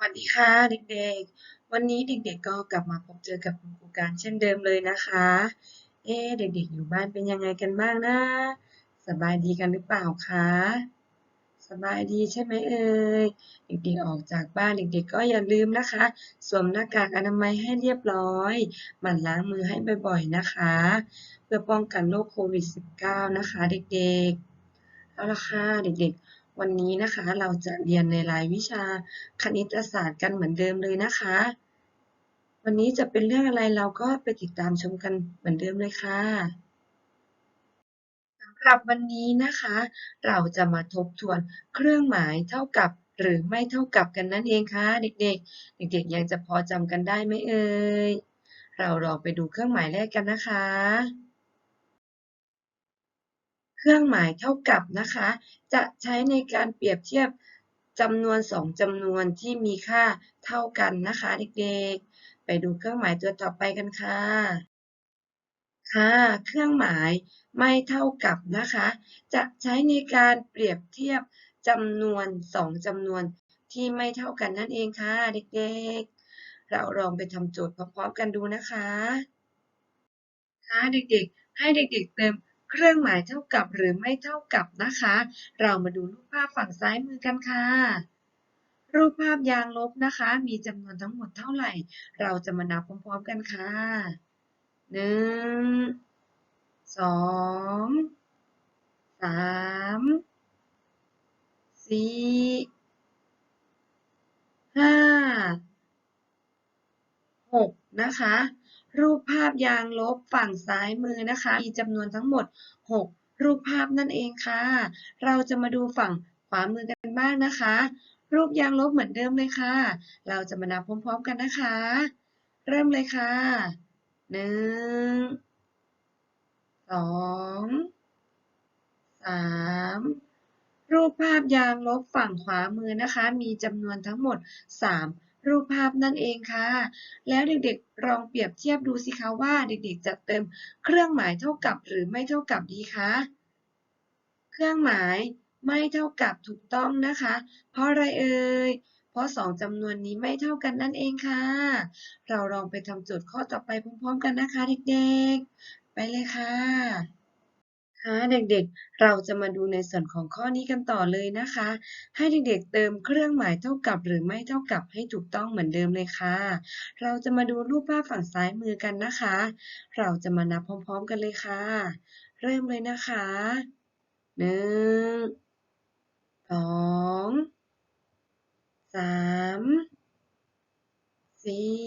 วัสดีค่ะเด็กๆ วันนี้เด็กๆก็กลับมาพบเจอกับคุณครูการเช่นเดิมเลยนะคะ เอ๊เด็กๆ อยู่บ้านเป็นยังไงกันบ้างนะ สบายดีกันหรือเปล่าคะ สบายดีใช่ไหมเอ่ย เด็กๆ ออกจากบ้านเด็กๆ ก็อย่าลืมนะคะ สวมหน้ากากอนามัยให้เรียบร้อยหมั่นล้างมือให้บ่อยๆ นะคะ เพื่อป้องกันโรคโควิด -19 นะคะ เด็กๆ เอาละค่ะเด็กๆ วันนี้นะคะเราจะเรียนในรายวิชาคณิตศาสตร์กันเหมือนเดิมเลยนะคะ วันนี้จะเป็นเรื่องอะไรเราก็ไปติดตามชมกันเหมือนเดิมเลยค่ะสำหรับวันนี้นะคะ เราจะมาทบทวนเครื่องหมายเท่ากับหรือไม่เท่ากับกันนั่นเองค่ะเด็กๆ เด็กๆยังจะพอจำกันได้ไหมเอ่ยเราลองไปดูเครื่องหมายแรกกันนะคะ เครื่องหมายเท่ากับนะคะ จะใช้ในการเปรียบเทียบจำนวนสองจำนวนที่มีค่าเท่ากันนะคะเด็กๆ ไปดูเครื่องหมายตัวต่อไปกันค่ะ ค่ะ เครื่องหมายไม่เท่ากับนะคะ จะใช้ในการเปรียบเทียบจำนวนสองจำนวนที่ไม่เท่ากันนั่นเองค่ะเด็กๆ เราลองไปทำโจทย์พร้อมๆกันดูนะคะ ค่ะเด็กๆ ให้เด็กๆเติม เครื่องหมายเท่ากับหรือไม่เท่ากับนะคะ เรามาดูรูปภาพฝั่งซ้ายมือกันค่ะ รูปภาพยางลบนะคะ มีจำนวนทั้งหมดเท่าไหร่ เราจะมานับพร้อมๆกันค่ะหนึ่งสองสามสี่ห้าหกนะคะ รูปภาพยางลบฝั่งซ้ายมือนะคะ มีจำนวนทั้งหมด 6 รูปภาพนั่นเองค่ะ เราจะมาดูฝั่งขวามือกันบ้างนะคะ รูปยางลบเหมือนเดิมเลยค่ะ เราจะมานับพร้อมๆกันนะคะ เริ่มเลยค่ะหนึ่งสองสามรูปภาพยางลบฝั่งขวามือนะคะ มีจำนวนทั้งหมด 3 รูปภาพนั่นเองค่ะ แล้วเด็กๆลองเปรียบเทียบดูสิคะว่าเด็กๆจะเติมเครื่องหมายเท่ากับหรือไม่เท่ากับดีคะเครื่องหมายไม่เท่ากับถูกต้องนะคะ เพราะอะไรเอ่ยเพราะ2จำนวนนี้ไม่เท่ากันนั่นเองค่ะ เราลองไปทำโจทย์ข้อต่อไปพร้อมๆกันนะคะเด็กๆ ไปเลยค่ะ คะเด็กๆ เราจะมาดูในส่วนของข้อนี้กันต่อเลยนะคะ ให้เด็กๆ เติมเครื่องหมายเท่ากับหรือไม่เท่ากับให้ถูกต้องเหมือนเดิมเลยค่ะ เราจะมาดูรูปภาพฝั่งซ้ายมือกันนะคะ เราจะมานับพร้อมๆกันเลยค่ะ เริ่มเลยนะคะหนึ่งสองสามสี่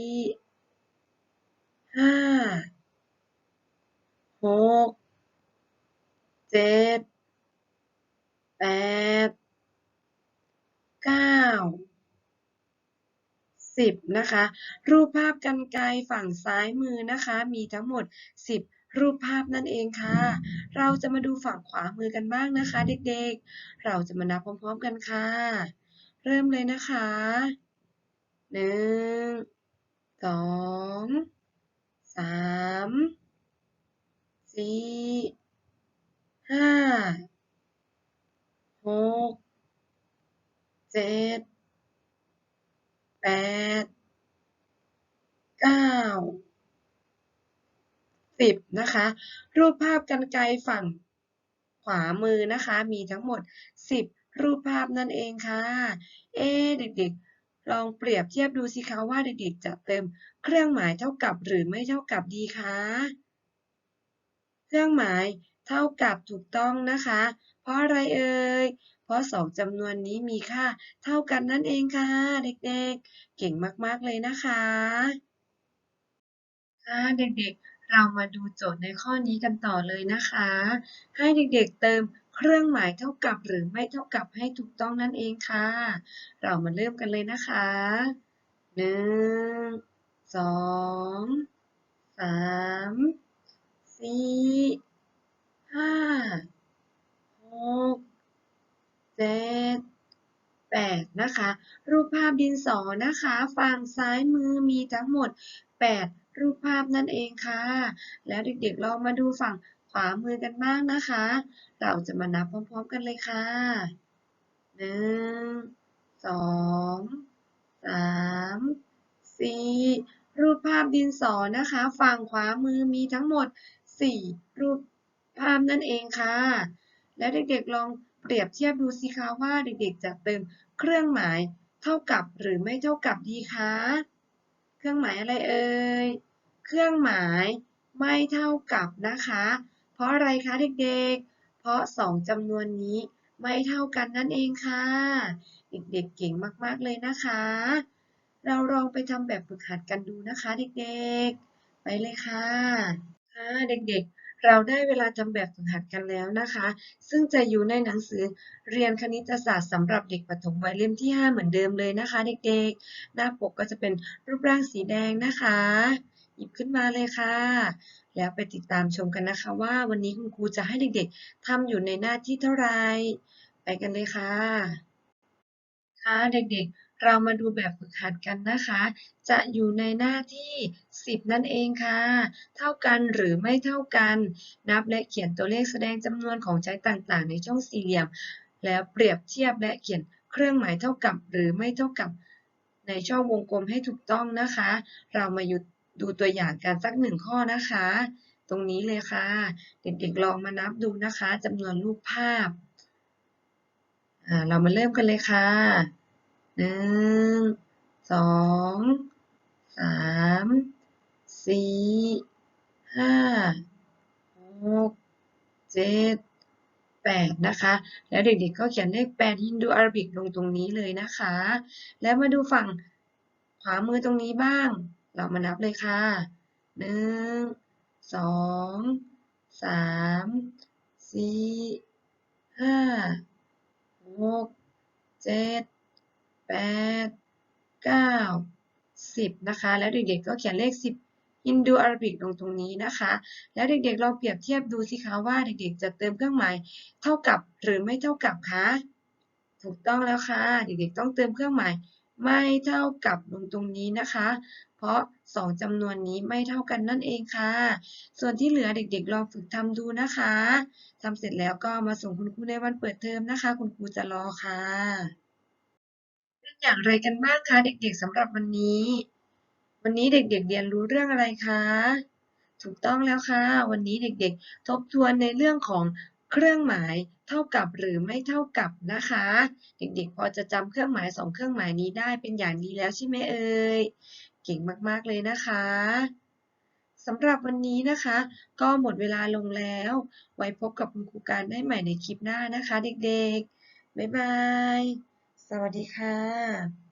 10 นะคะ รูปภาพกันไกลฝั่งซ้ายมือนะคะ มีทั้งหมด 10 รูปภาพนั่นเองค่ะ เราจะมาดูฝั่งขวามือกันบ้างนะคะ เด็กๆ เราจะมานับพร้อมๆกันค่ะ เริ่มเลยนะคะหนึ่งสองสามสี่ห้าหกเจ็ด ปดเก้าสิบนะคะ รูปภาพกันไกรฝั่งขวามือนะคะ มีทั้งหมดสิบรูปภาพนั่นเองค่ะ เอ๊เด็กๆ ลองเปรียบเทียบดูสิคะว่าเด็กๆ จะเติมเครื่องหมายเท่ากับหรือไม่เท่ากับดีคะ เครื่องหมายเท่ากับถูกต้องนะคะ ราะอะไรเอ่ย เพราะสองจำนวนนี้มีค่าเท่ากันนั่นเองค่ะ เด็กๆ เก่งมากๆเลยนะคะค่ะเด็กๆ เรามาดูโจทย์ในข้อนี้กันต่อเลยนะคะ ให้เด็กๆเติมเครื่องหมายเท่ากับหรือไม่เท่ากับให้ถูกต้องนั่นเองค่ะ เรามาเริ่มกันเลยนะคะหนึ่งสองสามสี่ห้า กเจ็ดแปดนะคะ รูปภาพดินสอนะคะ ฝั่งซ้ายมือมีทั้งหมด8รูปภาพนั่นเองค่ะ แล้วเด็กๆลองมาดูฝั่งขวามือกันบ้างนะคะ เราจะมานับพร้อมๆกันเลยค่ะหนึ่งสองสาดินสอนะคะ ฝั่งขวามือมีทั้งหมด4รูปภาพนั่นเองค่ะ แล้วเด็กๆลองเปรียบเทียบดูสิคะว่าเด็กๆจะเติมเครื่องหมายเท่ากับหรือไม่เท่ากับดีคะ เครื่องหมายอะไรเอ่ย เครื่องหมายไม่เท่ากับนะคะ เพราะอะไรคะเด็กๆ เพราะ2จำนวนนี้ไม่เท่ากันนั่นเองค่ะ เด็กๆเก่งมากๆเลยนะคะ เราลองไปทำแบบฝึกหัดกันดูนะคะเด็กๆ ไปเลยค่ะค่ะเด็กๆ เราได้เวลาทำแบบฝึกหัดกันแล้วนะคะ ซึ่งจะอยู่ในหนังสือเรียนคณิตศาสตร์สำหรับเด็กประถมวัยเล่มที่ 5 เหมือนเดิมเลยนะคะ เด็กๆ หน้าปกก็จะเป็นรูปร่างสีแดงนะคะ หยิบขึ้นมาเลยค่ะ แล้วไปติดตามชมกันนะคะ ว่าวันนี้คุณครูจะให้เด็กๆทำอยู่ในหน้าที่เท่าไหร่ไปกันเลยค่ะ ค่ะเด็กๆ เรามาดูแบบฝึกหัดกันนะคะ จะอยู่ในหน้าที่ 10 นั่นเองค่ะ เท่ากันหรือไม่เท่ากัน นับและเขียนตัวเลขแสดงจำนวนของใช้ต่างๆ ในช่องสี่เหลี่ยม แล้วเปรียบเทียบและเขียนเครื่องหมายเท่ากับหรือไม่เท่ากับในช่องวงกลมให้ถูกต้องนะคะ เรามายุดูตัวอย่างกันสักหนึ่งข้อนะคะ ตรงนี้เลยค่ะ เด็กๆลองมานับดูนะคะจำนวนรูปภาพ เรามาเริ่มกันเลยค่ะ หนึ่งสองสามสี่ห้าหกเจ็ดแปดนะคะ แล้วเด็กๆก็เขียนเลขแปดฮินดูอาราบิกลงตรงนี้เลยนะคะ แล้วมาดูฝั่งขวามือตรงนี้บ้าง เรามานับเลยค่ะหนึ่งสองสามสี่ห้าหกเจ็ด แปดเก้าสิบนะคะ แล้วเด็กๆก็เขียนเลขสิบฮินดูอาราบิกลงตรงนี้นะคะ แล้วเด็กๆลองเปรียบเทียบดูสิคะว่าเด็กๆจะเติมเครื่องหมายเท่ากับหรือไม่เท่ากับคะถูกต้องแล้วค่ะ เด็กๆต้องเติมเครื่องหมายไม่เท่ากับลงตรงนี้นะคะ เพราะ 2จำนวนนี้ไม่เท่ากันนั่นเองค่ะ ส่วนที่เหลือเด็กๆลองฝึกทำดูนะคะทำเสร็จแล้วก็มาส่งคุณครูในวันเปิดเทอมนะคะ คุณครูจะรอค่ะ อย่างไรกันบ้างคะเด็กๆสำหรับวันนี้ วันนี้เด็กๆเรียนรู้เรื่องอะไรคะ ถูกต้องแล้วค่ะ วันนี้เด็กๆ ทบทวนในเรื่องของเครื่องหมายเท่ากับหรือไม่เท่ากับนะคะ เด็กๆ พอจะจำเครื่องหมายสองเครื่องหมายนี้ได้เป็นอย่างดีแล้วใช่ไหมเอ่ยเก่งมากๆเลยนะคะสำหรับวันนี้นะคะ ก็หมดเวลาลงแล้ว ไว้พบกับคุณครูการได้ใหม่ในคลิปหน้านะคะ เด็กๆ บ๊ายบาย สวัสดีค่ะ